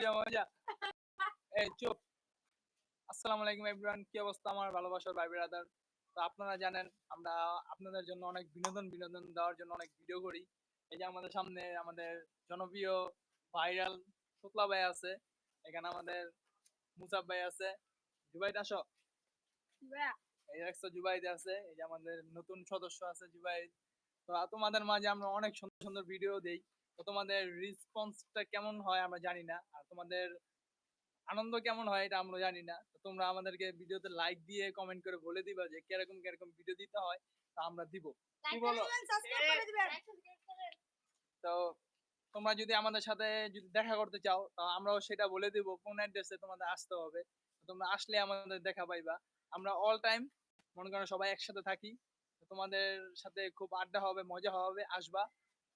মজা মজা। এই চুপ। আসসালামু আলাইকুম এভরিওয়ান কি অবস্থা আমার ভালোবাসার ভাই ব্রাদার তো আপনারা জানেন আমরা আপনাদের জন্য অনেক বিনোদন বিনোদন দেওয়ার জন্য অনেক ভিডিও করি। এই যে আমাদের সামনে আমাদের জনপ্রিয় ভাইরাল শুক্লা ভাই আছে। এখানে আমাদের মুসাব ভাই আছে। জুবাইদ আসো। এই দেখছ জুবাইদ আছে। এই যে আমাদের নতুন সদস্য আছে জুবাইদ। তো তোমাদের মাঝে আমরা অনেক সুন্দর সুন্দর ভিডিও দেই। তো তোমাদের রেসপন্সটা কেমন হয় আমরা জানি না। আর তোমাদের আনন্দ কেমন হয় এটা আমরা জানি না। তো তোমরা আমাদেরকে ভিডিওতে লাইক দিয়ে কমেন্ট করে বলে দিবা যে কীরকম কীরকম ভিডিও দিতে হয় তা আমরা দিব। কি বলো? তো তোমরা যদি আমাদের সাথে যদি দেখা করতে চাও তো আমরাও সেটা বলে দিব কোন অ্যাড্রেসে তোমাদের আসতে হবে। তোমরা আসলে আমাদের দেখা পাইবা। আমরা অল টাইম মনে করো সবাই একসাথে থাকি। তোমাদের সাথে খুব আড্ডা হবে মজা হবে আসবা।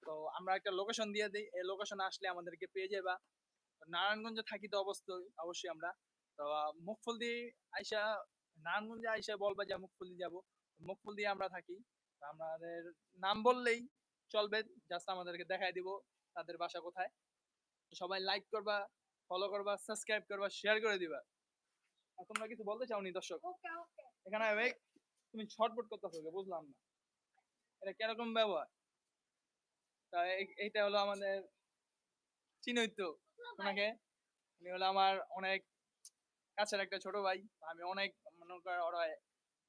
তো আমরা একটা লোকেশন দিয়ে দিই। এই লোকেশনে আসলে আমাদেরকে পেয়ে যাবা নারায়ণগঞ্জে থাকি তো অবশ্যই অবশ্যই আমরা। তো আহ, মুকফুল দিয়ে আইসা নারায়ণগঞ্জে আইসা বলবা যে মুকফুল দিয়ে যাব। মুকফুল দিয়ে আমরা থাকি। আমাদের নাম বললেই চলবে জাস্ট আমাদেরকে দেখাই দিব তাদের বাসা কোথায়। তো সবাই লাইক করবা ফলো করবা সাবস্ক্রাইব করবা শেয়ার করে দিবা। তোমরা কিছু বলতে চাওনি দর্শক? এখানে তুমি শর্টবোর্ড করতেছো? বুঝলাম না। এটা কীরকম ব্যবহার? এইটা হলো আমাদের ওনাকে উনি হলো আমার অনেক কাছের একটা ছোট ভাই। আমি অনেক মনে কর ওরা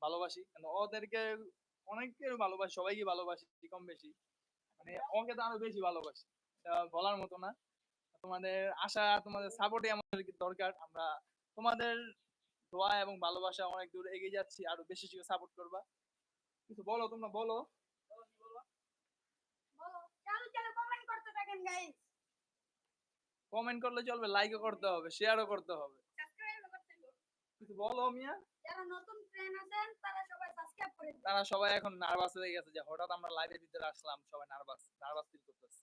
ভালোবাসি। কিন্তু ওদেরকে অনেকের ভালোবাসি সবাইকে ভালোবাসি কম বেশি। মানে ওকে তো আরও বেশি ভালোবাসি। এটা বলার মতো না। তোমাদের আশা তোমাদের সাপোর্টই আমাদের দরকার। আমরা তোমাদের দোয়া এবং ভালোবাসা অনেক দূর এগিয়ে যাচ্ছি। আরও বেশি সাপোর্ট করবা। কিছু বলো তোমরা বলো। কমেন্ট করলে চলবে লাইকও করতে হবে শেয়ারও করতে হবে। কিছু বলো মিয়া? যারা নতুন ফ্রেন্ড আছেন তারা সবাই সাবস্ক্রাইব করে তারা সবাই এখন নার্ভাস হয়ে গেছে যে হঠাৎ আমরা লাইভের ভিতরে আসলাম সবাই নার্ভাস নার্ভাস ফিল করতেছে।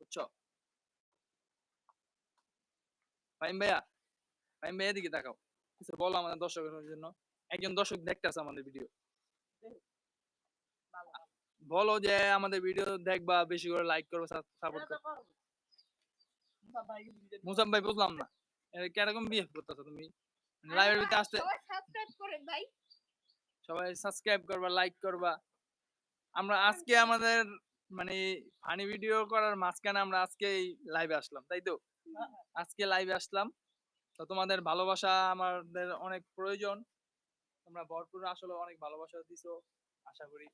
বুঝছ? ফাইম ভাইয়া ফাইম ভাইয়া দিকে তাকাও। কিছু বলো আমাদের দর্শকের জন্য। একজন দর্শক দেখতেছে আমাদের ভিডিও বলো যে আমাদের ভিডিও দেখবা বেশি করে লাইক করবে সাপোর্ট করবে। মুসাম ভাই বুঝলাম না। কীরকম বিহেভ করতেছো তুমি? লাইভের ভিতরে আসতে সবাই সাবস্ক্রাইব করে ভাই। সবাই সাবস্ক্রাইব করবা লাইক করবা। আমরা আজকে আমাদের মানে ফানি ভিডিও করার মাঝখানে আমরা আজকে লাইভে আসলাম তাই তো? আজকে লাইভে আসলাম। তো তোমাদের ভালোবাসা আমাদের অনেক প্রয়োজন। তোমরা ভরপুর আসলে অনেক ভালোবাসা দিছো আশা করি।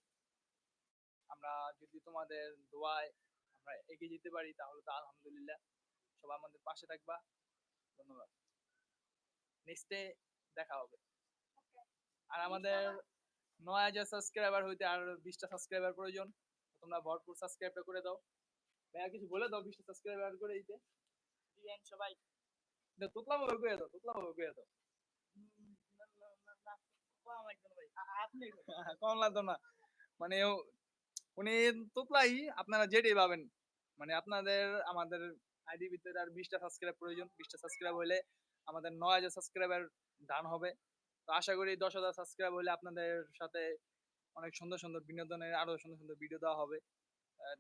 আমরা যদি তোমাদের দোয়ায় আমরা এগিয়ে যেতে পারি তাহলে তো আলহামদুলিল্লাহ। সবাই আমাদের পাশে থাকবা ধন্যবাদ নেক্সটে দেখা হবে আর আমাদের নয় হাজার সাবস্ক্রাইবার হইতে আর বিশটা সাবস্ক্রাইবার প্রয়োজন তোমরা ভরপুর সাবস্ক্রাইবটা করে দাও ভাইয়া কিছু বলে দাও বিশটা সাবস্ক্রাইবার করে দিতে দিবেন সবাই তোতলা ভাবে করে দাও তোতলা ভাবে করে দাও কম লাগতো না মানে উনি তোতলাই আপনারা যেটাই পাবেন মানে আপনাদের আমাদের আইডি ভিতরে আর বিশটা সাবস্ক্রাইব প্রয়োজন। বিশটা সাবস্ক্রাইব হলে আমাদের নয় হাজার সাবস্ক্রাইবার ডান হবে। তো আশা করি দশ হাজার সাবস্ক্রাইব হলে আপনাদের সাথে অনেক সুন্দর সুন্দর বিনোদনের, আরও সুন্দর সুন্দর ভিডিও দেওয়া হবে।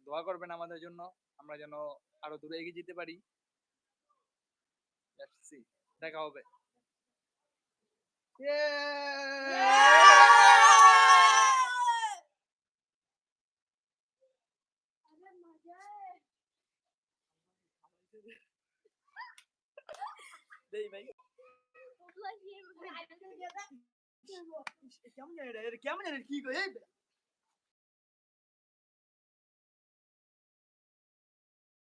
দোয়া করবেন আমাদের জন্য। আমরা যেন আরও দূরে এগিয়ে যেতে পারি। দেখা হবে। আরে মজা দেই ভাই কেমন জানি রে কেমন জানি কি কই